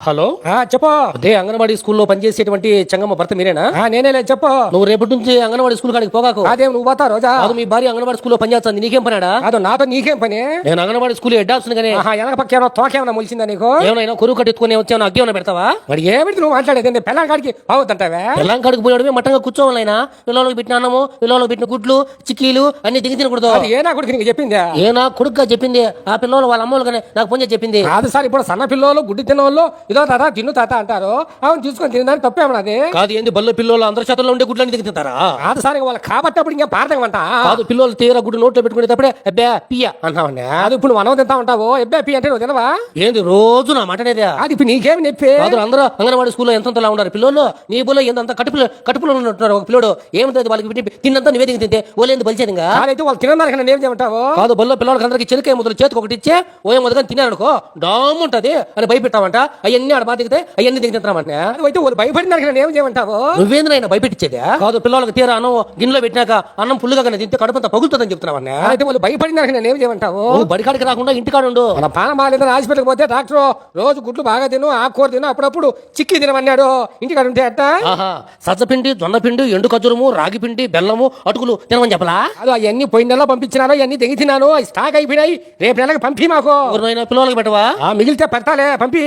Hello? ఆ, చెప్పు. అదే అంగన్వాడీ స్కూల్లో పనిచేసేటువంటి చెంగమ్మ భర్త మీరేనా? నేనేలే చెప్పు. నువ్వు రేపటి నుంచి అంగన్వాడీ స్కూల్ కాడికి పోగాకు. అదేం నువ్వు పోతా రోజా. కాదు మీ భార్య అంగన్వాడీ స్కూల్లో పనిచేస్తుంది నీకేం పనాడా అదో నాతో నీకేం పని? నేను అంగన్వాడీ స్కూల్ ఆఫీస్ కానీ ఆహా వెనక పక్కేమో తోకేమన్నా మొలిచిందా నీకు? ఏమైనా కొరువు కట్టెత్తుకుని వచ్చావు అగ్గి ఏమైనా పెడతావా? మరి ఏమిటి నువ్వు మాట్లాడేది? నేను పిల్లల కాడికి పోవద్దంటావే? ఎల్లం కాడికి పోయాడమే మట్టంగా కూర్చోవాలి ఆయన పిల్లలకు పెట్టిన అన్నము పిల్లలకు పెట్టిన గుడ్లు చిక్కీలు అన్ని దిగి తినకూడదు. అది ఏ నా కొడుకు నీకు చెప్పిందా? ఏనా కొడుకుగా చెప్పింది? ఆ పిల్లలు వాళ్ళ అమ్మోళ్ళు కానీ నాకు చేసి చెప్పింది. కాదు సార్ ఇప్పుడు సన్న పిల్లలు గుడ్డి తిన్నోళ్ళు ఇదో తాత తిన్ను తాత అంటారు. అవును తీసుకొని తినడానికి తప్పేమన్నది కాదు ఏంది బల్ల పిల్లలు అందరి చేతుల్లో ఉండే గుడ్లని తింటారా? కాదు సార్ వాళ్ళు కాబట్టప్పుడు ఇంకా పారదమంట కాదు పిల్లలు తీరా గుడ్డు నోట్లో పెట్టుకునేటప్పుడే అబ్బే పియ్య అంటావన్నా అది ఇప్పుడు మనం తింటా ఉంటావు? ఎబ్బే అంటే నువ్వు తినవా? ఏంది రోజు నా మాట అనేది? అది ఇప్పుడు నీకేమి నొప్పి? కాదు అందరూ అంగన్వాడీ స్కూల్లో ఎంతలా ఉన్నారు. పిల్లలు నీ బుల్లో ఎంత కడుపులో కడుపులో ఉంటున్నారు ఒక పిల్లడు. ఏముంటుంది వాళ్ళకి పెట్టి తిన్నంతా నివేదిక తింటే ఓలేంది బలిచేది ఇంకా? కాదైతే వాళ్ళు తినడానికి నన్ను ఏం చేయమంటావు? కాదు బల్లో పిల్లలకి అందరికి చెలికాయ ముద్దలు చేతికి ఒకటి ఇచ్చే ఓయం మొదలు తిన్నారనుకో డామ్ ఉంటది అని భయపెట్టామంట అవన్నీ ఆడ బాధ దిగితే అవన్నీ దిగి తింటామంటే అయితే వాళ్ళు భయపడినాక నన్ను ఏం చేయమంటావు? నువ్వేంద్ర ఆయన భయపెట్టించేది? కాదు పిల్లలకి తీరా అన్నం గిన్నెలో పెట్టినాక అన్నం పుల్లుగా కానీ తింటే కడుపంతా పగులుతుందని చెప్తున్నావన్నా అయితే వాళ్ళు భయపడినాక నన్ను ఏం చేయమంటావు? బడికాడికి రాకుండా ఇంటికాడ ఉండు. మన పాన బాగాలేదని హాస్పిటల్కి పోతే డాక్టర్ రోజు గుడ్లు బాగా తిను ఆకుకూర తిను అప్పుడప్పుడు చిక్కి తినమన్నాడు. ఇంటికాడ ఉంటే అట్ట? సజ్జపిండి జొన్నపిండి ఎండు ఖర్జూరము రాగి పిండి బెల్లము అటుకులు తినమని చెప్పలా? అది అవన్నీ పోయిన నెలలో పంపించినాను అవన్నీ తెగి తిన్నాను స్టాక్ అయిపోయినాయి రేపు నెలకి పంపి మాకు. పిల్లలకి పెట్టవా? ఆ మిగిలితే పెడతాలే పంపి.